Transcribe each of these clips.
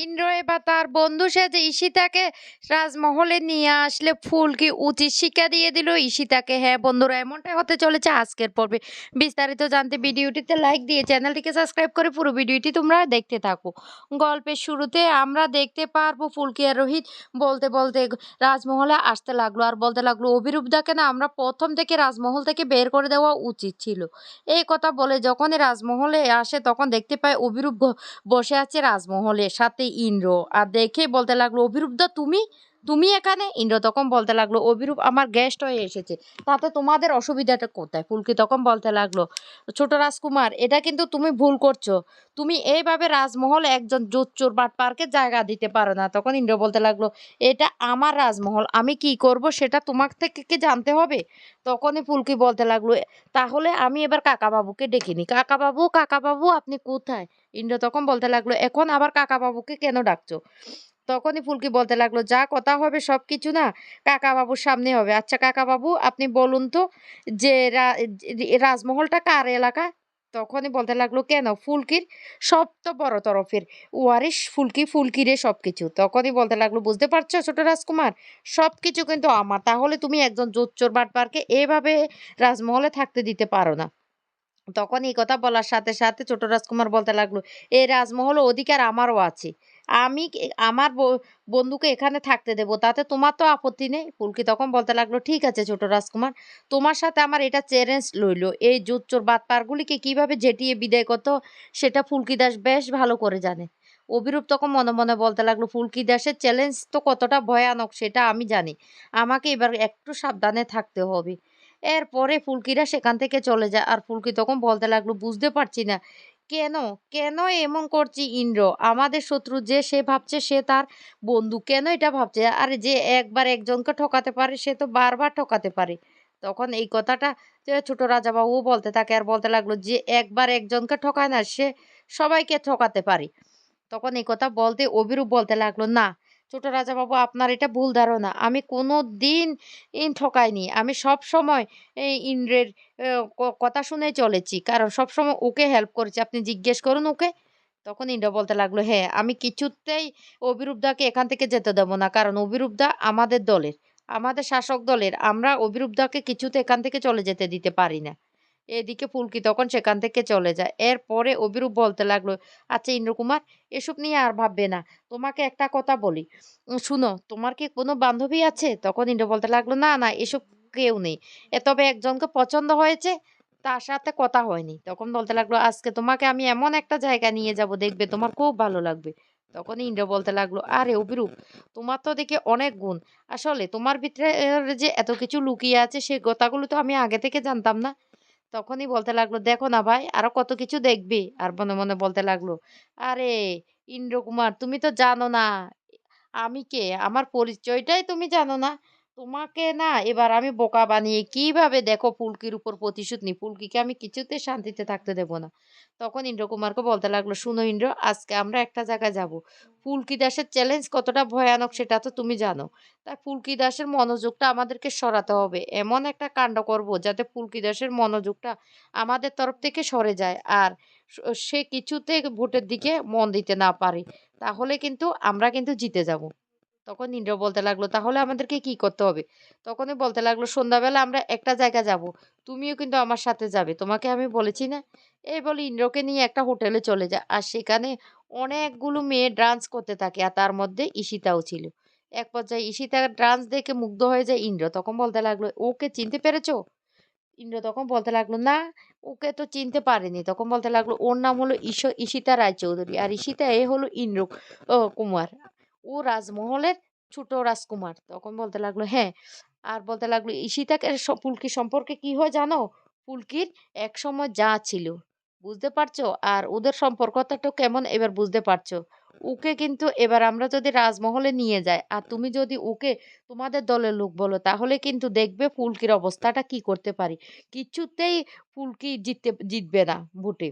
ইন্দ্র এবার তার বন্ধু সেজে ঈশিতাকে রাজমহলে নিয়ে আসলে ফুলকি উচিত শিক্ষা দিয়ে দিল? ঈশিতাকে হ্যাঁ বন্ধুরা, এমনটাই হতে চলেছে আজকের পর্বে। বিস্তারিত জানতে ভিডিওটিতে লাইক দিয়ে চ্যানেলটিকে সাবস্ক্রাইব করে পুরো ভিডিওটি তোমরা দেখতে থাকো। গল্পের শুরুতে আমরা দেখতে পারব ফুলকি আর রোহিত বলতে বলতে রাজমহলে আসতে লাগল। আর বলতে লাগল, অভিরূপদাকে না আমরা প্রথম থেকে রাজমহল থেকে বের করে দেওয়া উচিত ছিল। এই কথা বলে যখনই রাজমহলে আসে, তখন দেখতে পায় অভিরূপ বসে আছে রাজমহলে। সাথে ইন্দ্র। আর দেখে বলতে লাগল অভিরূপ দা তুমি তুমি এখানে ইন্দ্র তখন বলতে লাগল, অভিরূপ আমার গেস্ট হয়ে এসেছে। তাতে তোমাদের অসুবিধাটা কোথায়? ফুলকি তখন বলতে লাগল, ছোট রাজকুমার, এটা কিন্তু তুমি ভুল করছ। তুমি এইভাবে রাজমহল একজন জোচ্চোর বাট পার্কে জায়গা দিতে পারো না। তখন ইন্দ্র বলতে লাগল, এটা আমার রাজমহল, আমি কি করব সেটা তোমার থেকে কি জানতে হবে? তখনই ফুলকি বলতে লাগল, তাহলে আমি এবার কাকাবাবুকে ডেকে নিই কাকাবাবু কাকাবাবু, আপনি কোথায়? ইন্দ্র তখন বলতে লাগল, এখন আবার কাকাবাবুকে কেন ডাকছো? তখনই ফুলকি বলতে লাগল, যা কথা হবে সব কিছু না কাকা বাবুর সামনে হবে। আচ্ছা কাকা বাবু আপনি বলুন তো যে রাজমহলটা কার এলাকা? তখনই বলতে লাগল, কেন? ফুলকির সব তো বড় তরফের। ওয়ারিস ফুলকি, ফুলকিরে সব কিছু। তখনই বলতে লাগল, বুঝতে পারছ ছোট রাজকুমার? সব কিছু কিন্তু আমার। তাহলে তুমি একজন জোচ্চোর বাটপারকে এভাবে রাজমহলে থাকতে দিতে পারো না। তখন এই কথা বলার সাথে সাথে ছোট রাজকুমার বলতে লাগল এই রাজমহল অধিকার আমারও আছে। আমি আমার বন্ধুকে এখানে থাকতে দেবো, তাতে তোমার তো আপত্তি নেই। ফুলকি তখন বলতে লাগল, ঠিক আছে ছোট রাজকুমার, তোমার সাথে আমার এটা চ্যালেঞ্জ লইলো। এই জোচ্চোর বাটপারগুলিকে কীভাবে জেটিয়ে বিদায় করতে সেটা ফুলকি দাস বেশ ভালো করে জানে। অভিরূপ তখন মনে মনে বলতে লাগল, ফুলকি দাসের চ্যালেঞ্জ তো কতটা ভয়ানক সেটা আমি জানি। আমাকে এবার একটু সাবধানে থাকতে হবে। এরপরে ফুলকিরা সেখান থেকে চলে যায়, আর ফুলকি তখন বলতে লাগল, বুঝতে পারছি না কেন? কেন এমন করছি ইন্দ্র? আমাদের শত্রু যে সে ভাবছে সে তার বন্ধু, কেন এটা ভাবছে? আর যে একবার একজনকে ঠকাতে পারে, সে তো বারবার ঠকাতে পারে। তখন এই কথাটা ছোট রাজাবাবু বলতে থাকে আর বলতে লাগল যে একবার একজনকে ঠকায় না, সে সবাইকে ঠকাতে পারে। তখন এই কথা বলতে অভিরূপ বলতে লাগল, না ছোট রাজাবাবু, আপনার এটা ভুল ধারণা। আমি কোনো দিন ইন ঠকাইনি। আমি সব সময় এই ইন্দ্রের কথা শুনে চলেছি। কারণ সব সময় ওকে হেল্প করেছি। আপনি জিজ্ঞেস করুন ওকে। তখন ইন্দ্র বলতে লাগল হ্যাঁ আমি কিছুতেই অভিরূপদাকে এখান থেকে যেতে দেবো না। কারণ অভিরূপদা আমাদের দলের। আমাদের শাসক দলের। আমরা অভিরূপদাকে কিছুতে এখান থেকে চলে যেতে দিতে পারি না। এদিকে ফুলকি তখন সেখান থেকে চলে যায়। এরপরে অভিরূপ বলতে লাগল আচ্ছা ইন্দ্রকুমার, এসব নিয়ে আর ভাববে না। তোমাকে একটা কথা বলি। শুনো, তোমার কি কোনো বান্ধবী আছে? তখন ইন্দ্র বলতে লাগল, না না, এসব কেউ নেই। এ তবে একজনকে পছন্দ হয়েছে, তার সাথে কথা হয়নি। তখন বলতে লাগল, আজকে তোমাকে আমি এমন একটা জায়গা নিয়ে যাব, দেখবে তোমার খুব ভালো লাগবে। তখন ইন্দ্র বলতে লাগল, আরে অভিরূপ, তোমার তো দেখে অনেক গুণ। আসলে তোমার ভিতরে যে এত কিছু লুকিয়ে আছে সেই কথাগুলো তো আমি আগে থেকে জানতাম না। তখনই বলতে লাগল, দেখো না ভাই, আরও কত কিছু দেখবি। আর মনে মনে বলতে লাগল, আরে ইন্দ্র কুমার তুমি তো জানো না, আমি কে? আমার পরিচয়টাই তুমি জানো না। তোমাকে না এবার আমি বোকা বানিয়ে কীভাবে দেখো ফুলকির উপর প্রতিশোধ নি ফুলকিকে আমি কিছুতে শান্তিতে থাকতে দেব না। তখন ইন্দ্রকুমারকে বলতে লাগল, শুনো ইন্দ্র, আজকে আমরা একটা জায়গায় যাব। ফুলকি দাসের চ্যালেঞ্জ কতটা ভয়ানক সেটা তো তুমি জানো। তাই ফুলকি দাসের মনোযোগটা আমাদেরকে সরাতে হবে। এমন একটা কাণ্ড করব যাতে ফুলকি দাসের মনোযোগটা আমাদের তরফ থেকে সরে যায় আর সে কিছুতে ভোটের দিকে মন দিতে না পারে। তাহলে কিন্তু আমরা কিন্তু জিতে যাব। তখন ইন্দ্র বলতে লাগল, তাহলে আমাদেরকে কি করতে হবে? তখনই বলতে লাগল, সন্ধ্যাবেলা আমরা একটা জায়গা যাব, তুমিও কিন্তু আমার সাথে যাবে, তোমাকে আমি বলেছি না? এই বলে ইন্দ্রকে নিয়ে একটা হোটেলে চলে যায়, আর সেখানে অনেকগুলো মেয়ে ডান্স করতে থাকে, আর তার মধ্যে ঈশিতাও ছিল। এক পর্যায়ে ঈশিতার ডান্স দেখে মুগ্ধ হয়ে যায় ইন্দ্র, তখন বলতে লাগল, ওকে চিনতে পেরেছ? ইন্দ্র তখন বলতে লাগল, না, ওকে তো চিনতে পারেনি। তখন বলতে লাগল, ওর নাম হলো ঈশ, ঈশিতা রায়চৌধুরী, আর ঈশিতা এ হলো ইন্দ্র কুমার। ও রাজমহলের ছোট রাজকুমার। তখন বলতে লাগল হ্যাঁ। আর বলতে লাগল ঈশিতাকে ফুলকি সম্পর্কে কি হয় জানো? ফুলকির এক সময় যা ছিল। বুঝতে পারছ? আর ওদের সম্পর্কটা তো কেমন এবার বুঝতে পারছ। ওকে কিন্তু এবার আমরা যদি রাজমহলে নিয়ে যাই, আর তুমি যদি ওকে তোমাদের দলের লোক বলো, তাহলে কিন্তু দেখবে ফুলকির অবস্থাটা কি করতে পারি। কিছুতেই ফুলকি জিততে, জিতবে না ভোটে।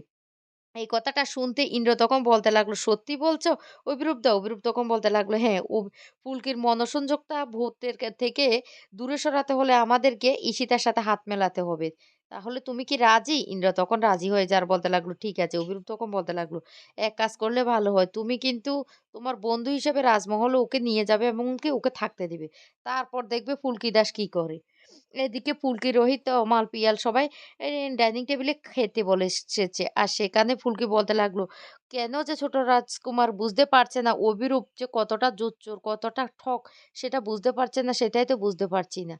এই কথাটা শুনতে ইন্দ্র তখন বলতে লাগল, "সত্যি বলছো অভিরূপ অভিরূপদা?" অভিরূপ তখন বলতে লাগল, "হ্যাঁ, ও ফুলকির মনোসংযোগটা ভূতের থেকে দূরে সরাতে হলে আমাদেরকে ঈশিতার সাথে হাত মেলাতে হবে। তাহলে তুমি কি রাজি?" ইন্দ্র তখন রাজি হয়ে যার বলতে লাগল, "ঠিক আছে।" অভিরূপ তখন বলতে লাগল, "এক কাজ করলে ভালো হয়। তুমি কিন্তু তোমার বন্ধু হিসেবে রাজমহলে ওকে নিয়ে যাবে এবং কি ওকে থাকতে দিবে। তারপর দেখবে ফুলকি দাস কি করে।" এদিকে ফুলকি, রোহিত, মাল পিয়াল সবাই ডাইনিং টেবিলে খেতে বলে এসেছে। আর সেখানে ফুলকি বলতে লাগল, কেন যে ছোট রাজকুমার বুঝতে পারছে না অভিরূপ যে কতটা জোচ্চোর, কতটা ঠক সেটা বুঝতে পারছে না সেটাই তো বুঝতে পারছি না।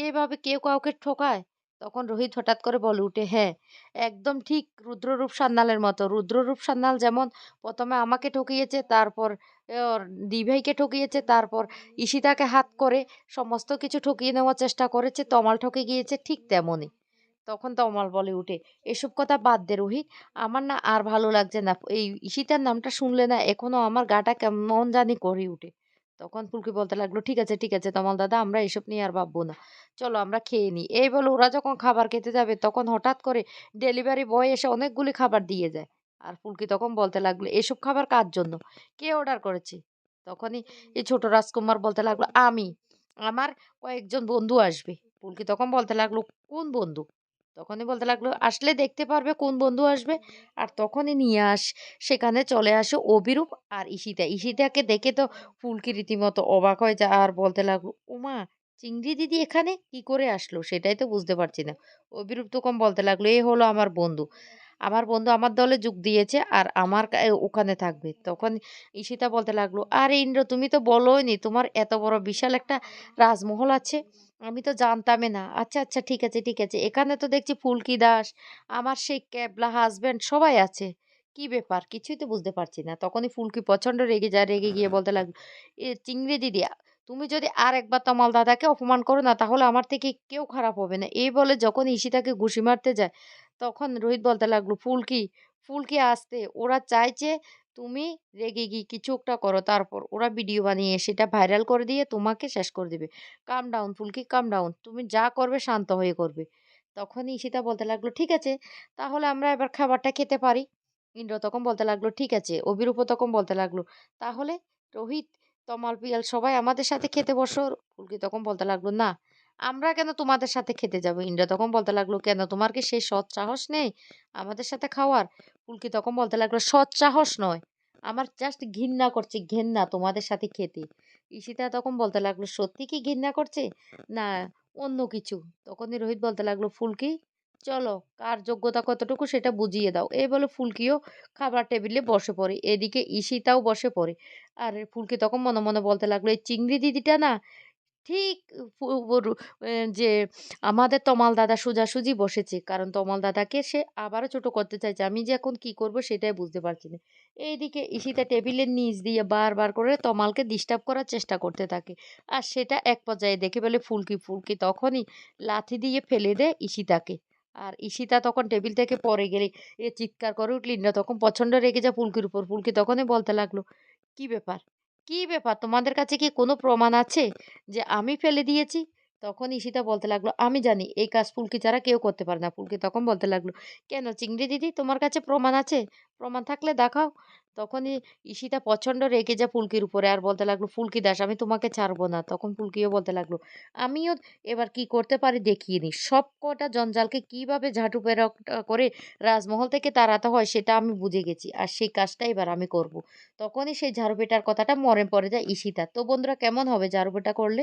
এভাবে কেউ কাউকে ঠকায়? তখন রোহিত হঠাৎ করে বলে উঠে, "হ্যাঁ, একদম ঠিক রুদ্ররূপ সান্যালের মতো। রুদ্ররূপ সান্যাল যেমন প্রথমে আমাকে ঠকিয়েছে, তারপর দিভাইকে ঠকিয়েছে, তারপর ঈশিতাকে হাত করে সমস্ত কিছু ঠকিয়ে নেওয়ার চেষ্টা করেছে, তমাল ঠকে গিয়েছে ঠিক তেমনই। তখন তমাল বলে উঠে, "এসব কথা বাদ দে রোহিত। আমার না আর ভালো লাগছে না। এই ঈশিতার নামটা শুনলে না এখনও আমার গাটা কেমন জানি করে উঠে।" তখন ফুলকি বলতে লাগল, "ঠিক আছে, ঠিক আছে তমাল দাদা আমরা এসব নিয়ে আর ভাববো না। চলো আমরা খেয়ে নিই।" এই বলে ওরা যখন খাবার খেতে যাবে তখন হঠাৎ করে ডেলিভারি বয় এসে অনেকগুলি খাবার দিয়ে যায়। আর ফুলকি তখন বলতে লাগল, "এসব খাবার কার জন্য? কে অর্ডার করেছে?" তখনই এই ছোট রাজকুমার বলতে লাগল, "আমি। আমার কয়েকজন বন্ধু আসবে।" ফুলকি তখন বলতে লাগল, "কোন বন্ধু?" তখনই বলতে লাগল, "আসলে দেখতে পারবে কোন বন্ধু আসবে।" আর তখনই নিয়ে আস সেখানে চলে আসে অবিরূপ আর ঈশিতা। ঈশিতাকে দেখে তো ফুলকি রীতিমতো অবাক হয়ে যায় আর বলতে লাগল, "ওমা! চিংড়ি দিদি এখানে কি করে আসলো? সেটাই তো বুঝতে পারছি না।" অভিরূপ তখন বলতে লাগল, "এ হলো আমার বন্ধু। আমার বন্ধু আমার দলে যোগ দিয়েছে আর আমার ওখানে থাকবে।" তখন ঈশিতা বলতে লাগল, আর ইন্দ্র তুমি তো বলোই নি তোমার এত বড় বিশাল একটা রাজমহল আছে। আমি তো জানতামই না। আচ্ছা, আচ্ছা ঠিক আছে, ঠিক আছে। এখানে তো দেখছি ফুলকি দাস, আমার সেই ক্যাবলা হাসব্যান্ড সবাই আছে। কি ব্যাপার? কিছুই তো বুঝতে পারছি না।" তখনই ফুলকি প্রচণ্ড রেগে যায়। রেগে গিয়ে বলতে লাগল, "এ চিংড়ি দিদি আ তুমি যদি আরেকবার তমাল দাদাকে অপমান করো না তাহলে আমার থেকে কেউ খারাপ হবে না।" এই বলে যখন ঈশিতাকে ঘুষি মারতে যায় তখন রোহিত বলতে লাগল, "ফুলকি, ফুলকি আসতে ওরা চাইছে তুমি রেগে গিয়ে কিছু একটা করো। তারপর ওরা ভিডিও বানিয়ে সেটা ভাইরাল করে দিয়ে তোমাকে শেষ করে দেবে come down Phulki, come down. তুমি যা করবে শান্ত হয়ে করবে।" তখনই ঈশিতা বলতে লাগল, "ঠিক আছে, তাহলে আমরা এবার খাবারটা খেতে পারি।" ইন্দ্র তখন বলতে লাগল, "ঠিক আছে।" অভিরূপ তখন বলতে লাগল, "তাহলে রোহিত, তমাল, পিয়াল সবাই আমাদের সাথে খেতে বসো।" ফুলকি তখন বলতে লাগল, "না, আমরা কেন তোমাদের সাথে খেতে যাব?" ইন্দ্র তখন বলতে লাগল, "কেন তোমার কি সেই সৎ সাহস নেই আমাদের সাথে খাওয়ার?" ফুলকি তখন বলতে লাগল, "সৎ সাহস নয়। আমার জাস্ট ঘৃণা করছে, ঘেন্না তোমাদের সাথে খেতে।" ঈশিতা তখন বলতে লাগল, "সত্যি কি ঘৃণা করছে? না অন্য কিছু?" তখনই রোহিত বলতে লাগল, "ফুলকি চলো কার যোগ্যতা কতটুকু সেটা বুঝিয়ে দাও।" এই বলে ফুলকিও খাবার টেবিলে বসে পড়ে। এদিকে ঈশিতাও বসে পড়ে। আর ফুলকি তখন মনে, মনে বলতে লাগল, "এই চিংড়ি দিদিটা না ঠিক যে আমাদের তমাল দাদা সোজাসুজি বসেছে। কারণ তমাল দাদাকে সে আবারও ছোট করতে চাইছে। আমি যে এখন কি করব সেটাই বুঝতে পারছি না।" এইদিকে ঈশিতা টেবিলের নিচ দিয়ে বারবার করে তমালকে ডিস্টার্ব করার চেষ্টা করতে থাকে। আর সেটা এক পর্যায়ে দেখে ফেলে ফুলকি। ফুলকি তখনই লাথি দিয়ে ফেলে দেয় ঈশিতাকে। আর ঈশিতা তখন টেবিল থেকে পরে গেলে এ চিৎকার করে উঠল। ইন্দ্র তখন প্রচণ্ড রেগে যায় ফুলকির উপর। ফুলকি তখনই বলতে লাগল, "কি ব্যাপার? কি ব্যাপার? তোমাদের কাছে কি কোনো প্রমাণ আছে যে আমি ফেলে দিয়েছি?" তখন ঈশিতা বলতে লাগল, "আমি জানি এই কাজ ফুলকি ছাড়া কেউ করতে পারে না।" ফুলকি তখন বলতে লাগল, "কেন চিংড়ি দিদি তোমার কাছে প্রমাণ আছে? প্রমাণ থাকলে দেখাও।" তখনই ঈশিতা প্রচণ্ড রেগে যায় ফুলকির উপরে আর বলতে লাগল, "ফুলকি দাস আমি তোমাকে ছাড়বো না।" তখন ফুলকিও বলতে লাগল, "আমিও এবার কি করতে পারি দেখিয়ে দিই। সবকটা জঞ্জালকে কীভাবে ঝাঁটু পেরাকটা করে রাজমহল থেকে তাড়াতে হয় সেটা আমি বুঝে গেছি। আর সেই কাজটা এবার আমি করব।" তখনই সেই ঝাড়ু পেটার কথাটা মনে পড়ে যায় ঈশিতার। তো বন্ধুরা কেমন হবে ঝাড়ু পেটা করলে?